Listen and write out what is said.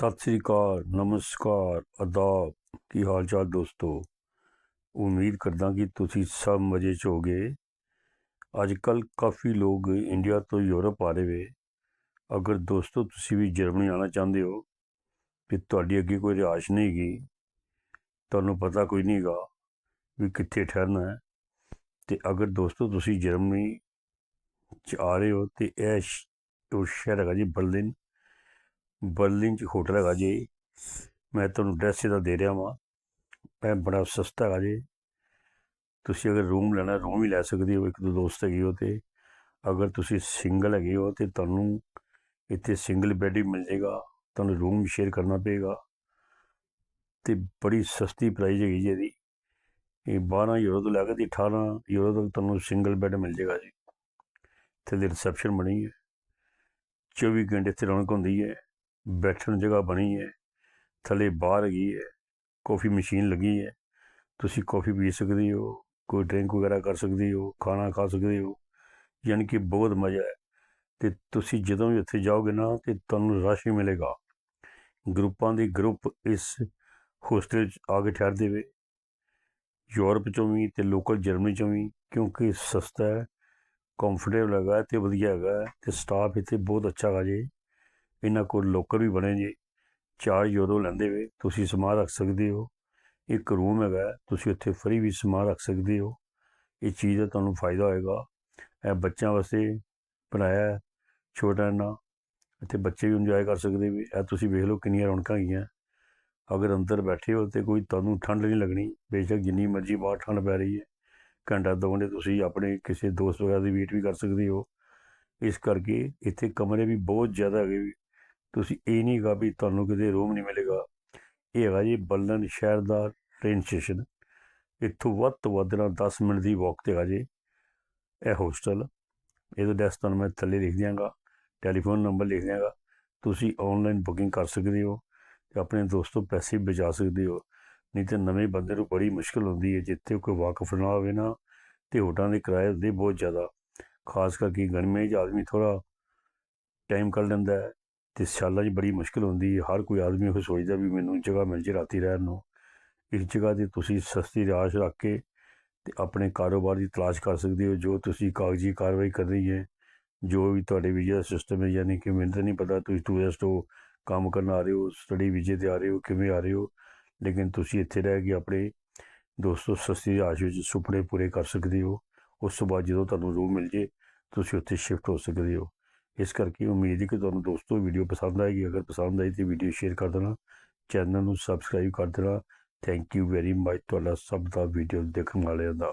ਸਤਿ ਸ੍ਰੀ ਅਕਾਲ, ਨਮਸਕਾਰ, ਅਦਾਬ। ਕੀ ਹਾਲ ਚਾਲ ਦੋਸਤੋ? ਉਮੀਦ ਕਰਦਾ ਕਿ ਤੁਸੀਂ ਸਭ ਮਜ਼ੇ 'ਚ ਹੋਗੇ। ਅੱਜ ਕੱਲ ਕਾਫੀ ਲੋਕ ਇੰਡੀਆ ਤੋਂ ਯੂਰਪ ਆ ਰਹੇ ਵੇ। ਅਗਰ ਦੋਸਤੋ, ਤੁਸੀਂ ਵੀ ਜਰਮਨੀ ਆਉਣਾ ਚਾਹੁੰਦੇ ਹੋ ਕਿ ਤੁਹਾਡੀ ਅੱਗੇ ਕੋਈ ਰਿਹਾਇਸ਼ ਨਹੀਂ ਹੈਗੀ, ਤੁਹਾਨੂੰ ਪਤਾ ਕੋਈ ਨਹੀਂਗਾ ਵੀ ਕਿੱਥੇ ਠਹਿਰਨਾ ਹੈ। ਤੇ ਅਗਰ ਦੋਸਤੋ, ਤੁਸੀਂ ਜਰਮਨੀ 'ਚ ਆ ਰਹੇ ਹੋ, ਤੇ ਇਹ ਉਹ ਸ਼ਹਿਰ ਹੈਗਾ ਜੀ ਬਰਲਿਨ ਬਰਲਿਨ ਚ ਹੋਟਲ ਹੈਗਾ ਜੀ। ਮੈਂ ਤੁਹਾਨੂੰ ਐਡਰੈਸ ਇਹਦਾ ਦੇ ਰਿਹਾ ਵਾਂ। ਇਹ ਬੜਾ ਸਸਤਾ ਹੈਗਾ ਜੀ। ਤੁਸੀਂ ਅਗਰ ਰੂਮ ਲੈਣਾ ਰੂਮ ਹੀ ਲੈ ਸਕਦੇ ਹੋ, ਇੱਕ ਦੋ ਦੋਸਤ ਹੈਗੇ ਹੋ ਤੇ। ਅਗਰ ਤੁਸੀਂ ਸਿੰਗਲ ਹੈਗੇ ਹੋ ਤੇ ਤੁਹਾਨੂੰ ਇੱਥੇ ਸਿੰਗਲ ਬੈੱਡ ਹੀ ਮਿਲ ਜਾਏਗਾ। ਤੁਹਾਨੂੰ ਰੂਮ ਸ਼ੇਅਰ ਕਰਨਾ ਪਏਗਾ। ਤੇ ਬੜੀ ਸਸਤੀ ਪ੍ਰਾਈਸ ਹੈਗੀ ਜੀ ਇਹਦੀ। ਇਹ 12 ਯੂਰੋ ਤੋਂ ਲੈ ਕੇ ਤੇ 18 ਯੂਰੋ ਤੱਕ ਤੁਹਾਨੂੰ ਸਿੰਗਲ ਬੈੱਡ ਮਿਲ ਜਾਏਗਾ ਜੀ। ਇੱਥੇ ਦੀ ਰਿਸੈਪਸ਼ਨ ਬਣੀ ਹੈ। 24 ਘੰਟੇ ਇੱਥੇ ਰੌਣਕ ਹੁੰਦੀ ਹੈ। ਬੈਠਣ ਜਗ੍ਹਾ ਬਣੀ ਹੈ, ਥੱਲੇ ਬਾਹਰ ਹੈਗੀ ਹੈ, ਕਾਫੀ ਮਸ਼ੀਨ ਲੱਗੀ ਹੈ, ਤੁਸੀਂ ਕਾਫੀ ਪੀ ਸਕਦੇ ਹੋ, ਕੋਈ ਡਰਿੰਕ ਵਗੈਰਾ ਕਰ ਸਕਦੇ ਹੋ, ਖਾਣਾ ਖਾ ਸਕਦੇ ਹੋ, ਯਾਨੀ ਕਿ ਬਹੁਤ ਮਜ਼ਾ ਹੈ। ਤੇ ਤੁਸੀਂ ਜਦੋਂ ਵੀ ਉੱਥੇ ਜਾਓਗੇ ਨਾ, ਤੇ ਤੁਹਾਨੂੰ ਰਸ਼ ਹੀ ਮਿਲੇਗਾ। ਗਰੁੱਪਾਂ ਦੇ ਗਰੁੱਪ ਇਸ ਹੋਸਟਲ 'ਚ ਆ ਕੇ ਠਹਿਰਦੇ ਵੇ ਯੂਰਪ ਚੋਂ ਵੀ ਤੇ ਲੋਕਲ ਜਰਮਨੀ ਚੋਂ ਵੀ, ਕਿਉਂਕਿ ਸਸਤਾ ਹੈ ਕੰਫਰਟੇਬਲ ਹੈਗਾ ਹੈ ਤੇ ਵਧੀਆ ਹੈਗਾ ਹੈ ਤੇ ਸਟਾਫ ਇੱਥੇ ਬਹੁਤ ਅੱਛਾ ਹੈਗਾ ਜੀ। ਇਹਨਾਂ ਕੋਲ ਲੋਕਰ ਵੀ ਬਣੇ ਜੇ 4 ਯੂਰੋ ਲੈਂਦੇ ਵੇ, ਤੁਸੀਂ ਸਮਾਨ ਰੱਖ ਸਕਦੇ ਹੋ। ਇੱਕ ਰੂਮ ਹੈਗਾ, ਤੁਸੀਂ ਉੱਥੇ ਫ੍ਰੀ ਵੀ ਸਮਾਨ ਰੱਖ ਸਕਦੇ ਹੋ। ਇਹ ਚੀਜ਼ ਦਾ ਤੁਹਾਨੂੰ ਫਾਇਦਾ ਹੋਏਗਾ। ਇਹ ਬੱਚਿਆਂ ਵਾਸਤੇ ਬਣਾਇਆ ਛੋਟਾ ਨਾ। ਇੱਥੇ ਬੱਚੇ ਵੀ ਇੰਜੋਏ ਕਰ ਸਕਦੇ ਵੀ, ਇਹ ਤੁਸੀਂ ਵੇਖ ਲਓ ਕਿੰਨੀਆਂ ਰੌਣਕਾਂ ਹੈਗੀਆਂ। ਅਗਰ ਅੰਦਰ ਬੈਠੇ ਹੋ ਤੇ ਕੋਈ ਤੁਹਾਨੂੰ ਠੰਡ ਨਹੀਂ ਲੱਗਣੀ, ਬੇਸ਼ੱਕ ਜਿੰਨੀ ਮਰਜ਼ੀ ਬਾਹਰ ਠੰਡ ਪੈ ਰਹੀ ਹੈ, ਘੰਟਾ ਦੋ ਘੰਟੇ ਤੁਸੀਂ ਆਪਣੇ ਕਿਸੇ ਦੋਸਤ ਵਗੈਰਾ ਦੀ ਵੇਟ ਵੀ ਕਰ ਸਕਦੇ ਹੋ। ਇਸ ਕਰਕੇ ਇੱਥੇ ਕਮਰੇ ਵੀ ਬਹੁਤ ਜ਼ਿਆਦਾ ਹੈਗੇ ਤੁਸੀਂ ਇਹ ਨਹੀਂ ਹੈਗਾ ਵੀ ਤੁਹਾਨੂੰ ਕਿਤੇ ਰੂਮ ਨਹੀਂ ਮਿਲੇਗਾ। ਇਹ ਹੈਗਾ ਜੀ ਬੱਲਨ ਸ਼ਹਿਰ ਦਾ ਟ੍ਰੇਨ ਸਟੇਸ਼ਨ ਇੱਥੋਂ ਵੱਧ ਤੋਂ ਵੱਧ ਨਾ 10 ਮਿੰਟ ਦੀ ਵਾਕ ਤੇ ਆ ਜੇ ਇਹ ਹੋਸਟਲ ਇਹਦਾ ਡੈਸ ਤੁਹਾਨੂੰ ਮੈਂ ਥੱਲੇ ਲਿਖ ਦਿਆਂਗਾ ਟੈਲੀਫੋਨ ਨੰਬਰ ਲਿਖ ਦਿਆਂਗਾ। ਤੁਸੀਂ ਆਨਲਾਈਨ ਬੁਕਿੰਗ ਕਰ ਸਕਦੇ ਹੋ ਤੇ ਆਪਣੇ ਦੋਸਤੋਂ ਪੈਸੇ ਬਚਾ ਸਕਦੇ ਹੋ। ਨਹੀਂ ਤੇ ਨਵੇਂ ਬੰਦੇ ਨੂੰ ਬੜੀ ਮੁਸ਼ਕਲ ਹੁੰਦੀ ਹੈ, ਜਿੱਥੇ ਕੋਈ ਵਾਕਫ ਨਾ ਹੋਵੇ ਨਾ ਤੇ ਹੋਟਲਾਂ ਦੇ ਕਿਰਾਏ ਹੁੰਦੇ ਬਹੁਤ ਜ਼ਿਆਦਾ। ਖਾਸ ਕਰਕੇ ਗਰਮੀਆਂ 'ਚ ਆਦਮੀ ਥੋੜਾ ਟਾਈਮ ਕੱਢ ਲੈਂਦਾ ਹੈ। ਤੇ ਸਿਆਲਾਂ 'ਚ ਬੜੀ ਮੁਸ਼ਕਲ ਹੁੰਦੀ ਹਰ ਕੋਈ ਆਦਮੀ ਉਹ ਸੋਚਦਾ ਵੀ ਮੈਨੂੰ ਜਗ੍ਹਾ ਮਿਲ ਜੇ ਰਾਤੀ ਰਹਿਣ ਨੂੰ। ਇਸ ਜਗ੍ਹਾ ਤੇ ਤੁਸੀਂ ਸਸਤੀ ਰਾਸ਼ ਰੱਖ ਕੇ ਤੇ ਆਪਣੇ ਕਾਰੋਬਾਰ ਦੀ ਤਲਾਸ਼ ਕਰ ਸਕਦੇ ਹੋ। ਜੋ ਤੁਸੀਂ ਕਾਗਜ਼ੀ ਕਾਰਵਾਈ ਕਰਨੀ ਹੈ ਜੋ ਵੀ ਤੁਹਾਡੇ ਵੀਜ਼ੇ ਦਾ ਸਿਸਟਮ ਹੈ, ਯਾਨੀ ਕਿ ਮੈਨੂੰ ਤਾਂ ਨਹੀਂ ਪਤਾ ਤੁਸੀਂ ਟੂਰਿਸਟ ਹੋ ਕੰਮ ਕਰਨ ਆ ਰਹੇ ਹੋ ਸਟੱਡੀ ਵੀਜ਼ੇ ਤੇ ਆ ਰਹੇ ਹੋ, ਕਿਵੇਂ ਆ ਰਹੇ ਹੋ। ਲੇਕਿਨ ਤੁਸੀਂ ਇੱਥੇ ਰਹਿ ਕੇ ਆਪਣੇ ਦੋਸਤੋ ਸਸਤੀ ਰਾਸ਼ ਵਿੱਚ ਸੁਪਨੇ ਪੂਰੇ ਕਰ ਸਕਦੇ ਹੋ। ਉਸ ਤੋਂ ਬਾਅਦ ਜਦੋਂ ਤੁਹਾਨੂੰ ਰੂਮ ਮਿਲ ਜੇ, ਤੁਸੀਂ ਉੱਥੇ ਸ਼ਿਫਟ ਹੋ ਸਕਦੇ ਹੋ। ਇਸ ਕਰਕੇ ਉਮੀਦ ਹੈ ਕਿ ਤੁਹਾਨੂੰ ਦੋਸਤੋ ਵੀਡੀਓ ਪਸੰਦ ਆਏਗੀ। ਅਗਰ ਪਸੰਦ ਆਈ ਤੇ ਵੀਡੀਓ ਸ਼ੇਅਰ ਕਰ ਦੇਣਾ, ਚੈਨਲ ਨੂੰ ਸਬਸਕ੍ਰਾਈਬ ਕਰ ਦੇਣਾ। ਥੈਂਕ ਯੂ ਵੈਰੀ ਮਚ ਤੁਹਾਡਾ ਸਭ ਦਾ ਵੀਡੀਓ ਦੇਖਣ ਵਾਲਿਆਂ ਦਾ।